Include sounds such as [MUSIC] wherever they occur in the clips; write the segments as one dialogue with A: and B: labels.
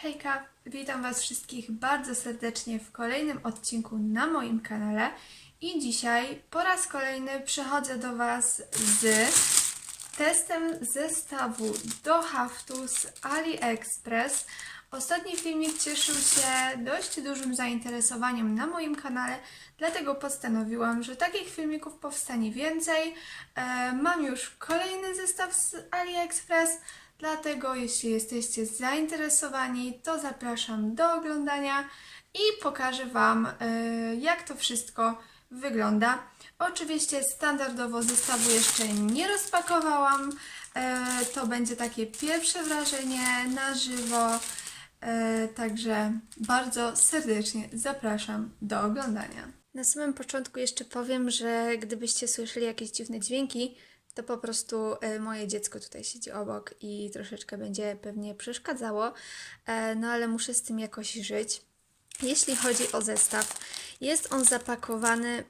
A: Hejka, witam Was wszystkich bardzo serdecznie w kolejnym odcinku na moim kanale i dzisiaj po raz kolejny przychodzę do Was z testem zestawu do haftu z AliExpress. Ostatni filmik cieszył się dość dużym zainteresowaniem na moim kanale, dlatego postanowiłam, że takich filmików powstanie więcej. E, mam już kolejny zestaw z AliExpress, dlatego jeśli jesteście zainteresowani, to zapraszam do oglądania i pokażę Wam, e, jak to wszystko wygląda. Oczywiście standardowo zestawu jeszcze nie rozpakowałam. E, To będzie takie pierwsze wrażenie na żywo. E, Także bardzo serdecznie zapraszam do oglądania. Na samym początku jeszcze powiem, że gdybyście słyszeli jakieś dziwne dźwięki, to po prostu e, moje dziecko tutaj siedzi obok i troszeczkę będzie pewnie przeszkadzało, e, no ale muszę z tym jakoś żyć. Jeśli chodzi o zestaw, jest on zapakowany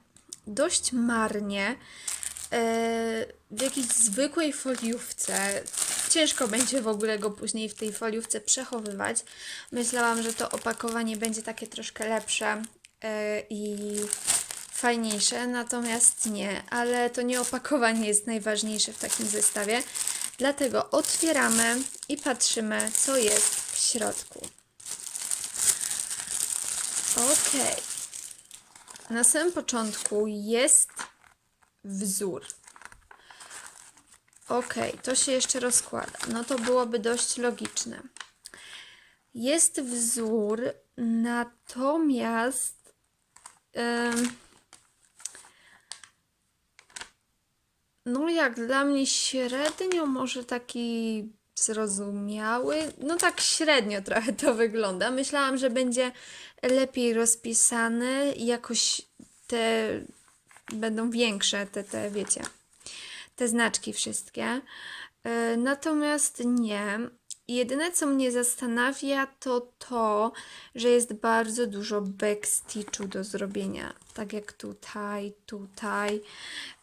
A: dość marnie e, w jakiejś zwykłej foliówce. Ciężko będzie w ogóle go później w tej foliówce przechowywać. Myślałam, że to opakowanie będzie takie troszkę lepsze e, i fajniejsze, natomiast nie, ale to nie opakowanie jest najważniejsze w takim zestawie. Dlatego otwieramy i patrzymy, co jest w środku. Okej. Na samym początku jest wzór. Okej, to się jeszcze rozkłada. No to byłoby dość logiczne. Jest wzór, natomiast em, no jak dla mnie średnio może taki zrozumiały. No tak średnio [LAUGHS] trochę to wygląda. Myślałam, że będzie lepiej rozpisany i jakoś te będą większe, te, te wiecie, te znaczki wszystkie. E, Natomiast nie. Jedyne, co mnie zastanawia, to to, że jest bardzo dużo backstitchu do zrobienia. Tak jak tutaj, tutaj,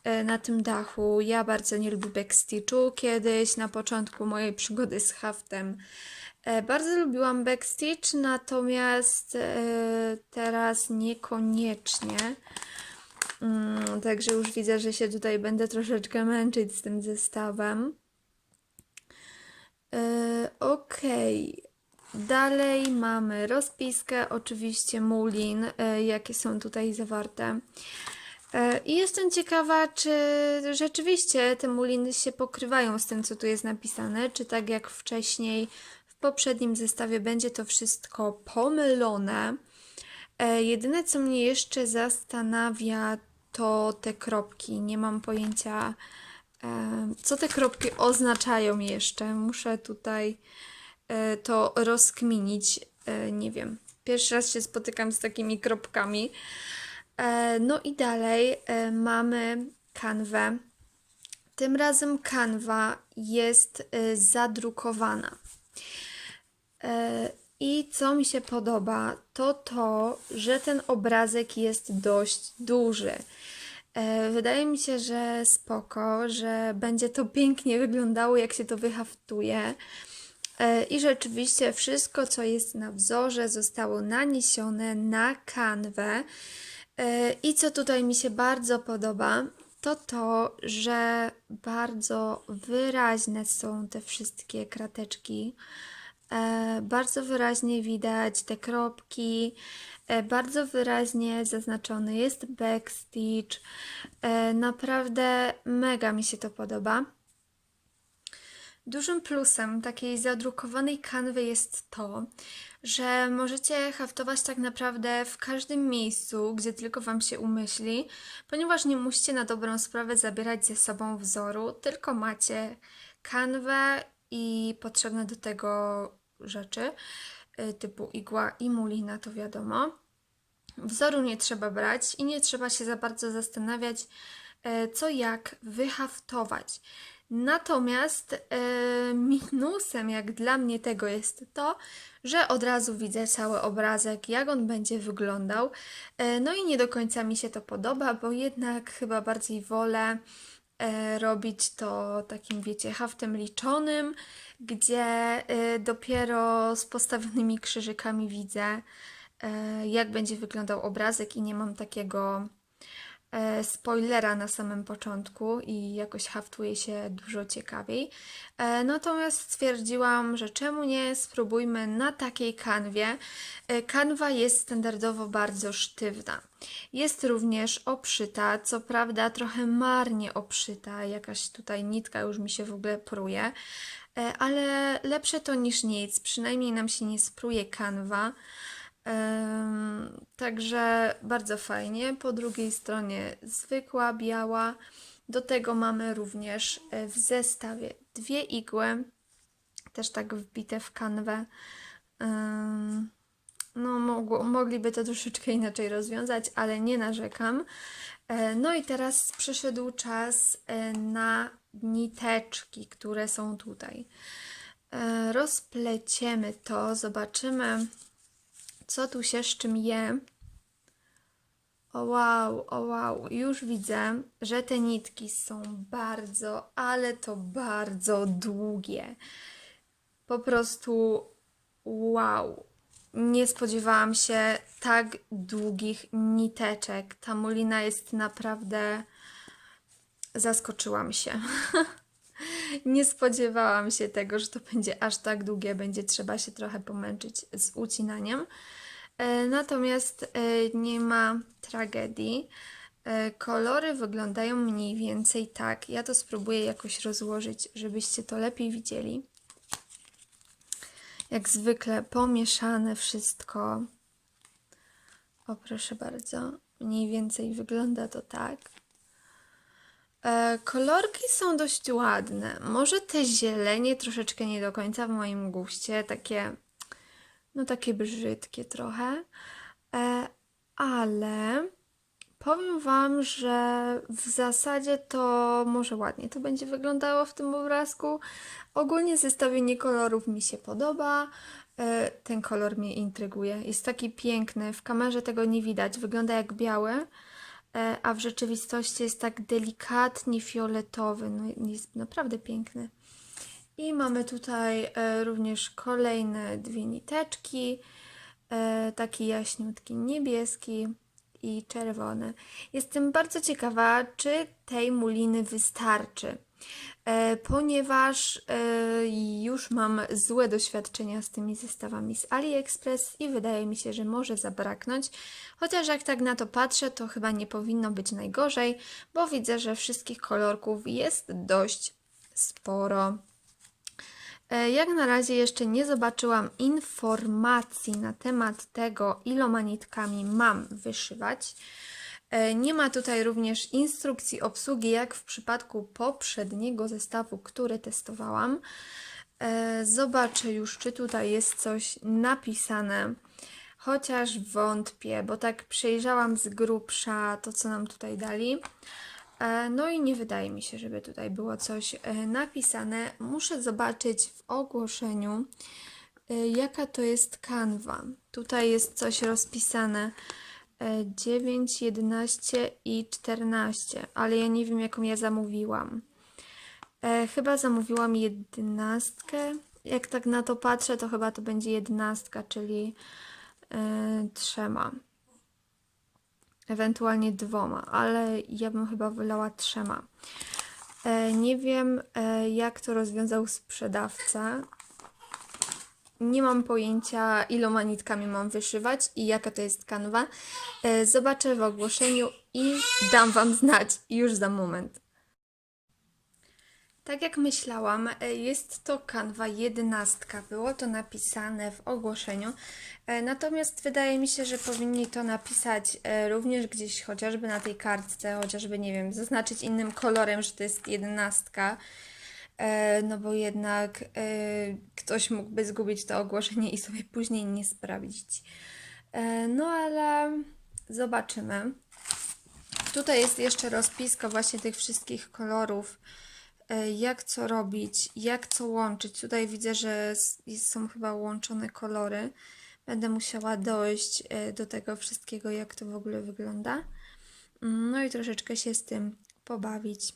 A: e, na tym dachu. Ja bardzo nie lubię backstitchu. Kiedyś, na początku mojej [LAUGHS] przygody z haftem, e, bardzo lubiłam backstitch, natomiast e, teraz niekoniecznie. Mm, Także już widzę, że się tutaj będę troszeczkę męczyć z tym zestawem. E, Okej. Dalej mamy rozpiskę, oczywiście mulin, e, jakie są tutaj zawarte. E, I jestem ciekawa, czy rzeczywiście te muliny się pokrywają z tym, co tu jest napisane, czy tak jak wcześniej w poprzednim zestawie będzie to wszystko pomylone. Jedyne, co mnie jeszcze zastanawia, to te kropki. Nie mam pojęcia, co te kropki oznaczają jeszcze. Muszę tutaj e, to rozkminić. E, Nie wiem. Pierwszy raz się spotykam z takimi kropkami. E, No i dalej e, mamy kanwę. Tym razem kanwa jest e, zadrukowana. E, I co mi się podoba, to to, że ten obrazek jest dość duży. E, Wydaje mi się, że spoko, że będzie to pięknie wyglądało, jak się to wyhaftuje. E, I rzeczywiście wszystko, co jest na wzorze, zostało naniesione na kanwę. E, I co tutaj mi się bardzo podoba, to to, że bardzo wyraźne są te wszystkie krateczki. E, bardzo wyraźnie widać te kropki, e, bardzo wyraźnie zaznaczony jest backstitch. E, naprawdę mega mi się to podoba. Dużym plusem takiej zadrukowanej kanwy jest to, że możecie haftować tak naprawdę w każdym miejscu, gdzie tylko Wam się umyśli, ponieważ nie musicie na dobrą sprawę zabierać ze sobą wzoru, tylko macie kanwę i potrzebne do tego rzeczy, y, typu igła i mulina, to wiadomo. Wzoru nie trzeba brać i nie trzeba się za bardzo zastanawiać, e, co jak wyhaftować. Natomiast e, minusem, jak dla mnie tego jest to, że od razu widzę cały obrazek, jak on będzie wyglądał. No i nie do końca mi się to podoba, bo jednak chyba bardziej wolę robić to takim, wiecie, haftem liczonym, gdzie y, dopiero z postawionymi krzyżykami widzę, y, jak będzie wyglądał obrazek i nie mam takiego e, spoilera na samym początku i jakoś haftuje się dużo ciekawiej. E, Natomiast stwierdziłam, że czemu nie spróbujmy na takiej kanwie. E, Kanwa jest standardowo bardzo sztywna. Jest również obszyta, co prawda trochę marnie obszyta, jakaś tutaj nitka już mi się w ogóle pruje, E, ale lepsze to niż nic, przynajmniej nam się nie spruje kanwa. Także bardzo fajnie. Po drugiej stronie zwykła biała. Do tego mamy również e, w zestawie dwie igły, też tak wbite w kanwę. No, mogło, mogliby to troszeczkę inaczej rozwiązać, ale nie narzekam. E, No i teraz przyszedł czas e, na niteczki, które są tutaj. Rozpleciemy to, zobaczymy co tu się z czym je. O wow, o wow, już widzę, że te nitki są bardzo, ale to bardzo długie. Po prostu wow. Nie spodziewałam się tak długich niteczek. Ta mulina jest naprawdę. Zaskoczyłam się. [LAUGHS] Nie spodziewałam się tego, że to będzie aż tak długie, będzie trzeba się trochę pomęczyć z ucinaniem. E, Natomiast e, nie ma tragedii. E, Kolory wyglądają mniej więcej tak. Ja to spróbuję jakoś rozłożyć, żebyście to lepiej widzieli. Jak zwykle pomieszane wszystko. O, proszę bardzo. Mniej więcej wygląda to tak. E, kolorki są dość ładne. Może te zielenie troszeczkę nie do końca w moim guście, takie, no takie brzydkie trochę, e, ale powiem Wam, że w zasadzie to może ładnie to będzie wyglądało w tym obrazku. Ogólnie zestawienie kolorów mi się podoba. E, Ten kolor mnie intryguje. Jest taki piękny. W kamerze tego nie widać. Wygląda jak biały a w rzeczywistości jest tak delikatnie fioletowy. No, jest naprawdę piękny. I mamy tutaj e, również kolejne dwie niteczki, e, taki jaśniutki niebieski i czerwony. Jestem bardzo ciekawa, czy tej muliny wystarczy, e, ponieważ e, już mam złe doświadczenia z tymi zestawami z AliExpress i wydaje mi się, że może zabraknąć. Chociaż jak tak na to patrzę, to chyba nie powinno być najgorzej, bo widzę, że wszystkich kolorków jest dość sporo. E, Jak na razie jeszcze nie zobaczyłam informacji na temat tego, iloma nitkami mam wyszywać. E, Nie ma tutaj również instrukcji obsługi, jak w przypadku poprzedniego zestawu, który testowałam. E, Zobaczę już, czy tutaj jest coś napisane, chociaż wątpię, bo tak przejrzałam z grubsza to, co nam tutaj dali. E, No i nie wydaje mi się, żeby tutaj było coś napisane. Muszę zobaczyć w ogłoszeniu, jaka to jest kanwa. Tutaj jest coś rozpisane. E, 9, 11 i 14, ale ja nie wiem, jaką ja zamówiłam. E, chyba zamówiłam jedenastkę. Jak tak na to patrzę, to chyba to będzie jedenastka, czyli e, trzema ewentualnie dwoma, ale ja bym chyba wylała trzema. E, nie wiem, e, jak to rozwiązał sprzedawca nie mam pojęcia, iloma nitkami mam wyszywać i jaka to jest kanwa. E, zobaczę w ogłoszeniu i dam Wam znać już za moment. Tak jak myślałam, e, jest to kanwa 11. Było to napisane w ogłoszeniu. E, natomiast wydaje mi się, że powinni to napisać również gdzieś chociażby na tej kartce, chociażby nie wiem, zaznaczyć innym kolorem, że to jest 11 no bo jednak e, ktoś mógłby zgubić to ogłoszenie i sobie później nie sprawdzić. E, No ale zobaczymy. Tutaj jest jeszcze rozpiska właśnie tych wszystkich kolorów, e, jak co robić, jak co łączyć. Tutaj widzę, że są chyba łączone kolory. Będę musiała dojść e, do tego wszystkiego, jak to w ogóle wygląda. Mm, No i troszeczkę się z tym pobawić.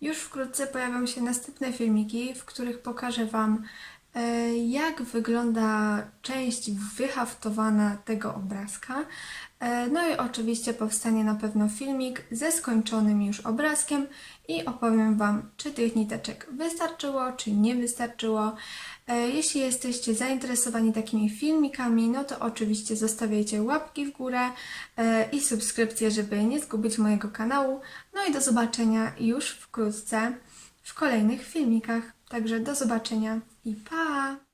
A: Już wkrótce pojawią się następne filmiki, w których pokażę Wam, e, jak wygląda część wyhaftowana tego obrazka. E, No i oczywiście powstanie na pewno filmik ze skończonym już obrazkiem i opowiem Wam, czy tych niteczek wystarczyło, czy nie wystarczyło. E, Jeśli jesteście zainteresowani takimi filmikami, no to oczywiście zostawiajcie łapki w górę e, i subskrypcję, żeby nie zgubić mojego kanału. No i do zobaczenia już wkrótce w kolejnych filmikach. Także do zobaczenia i pa!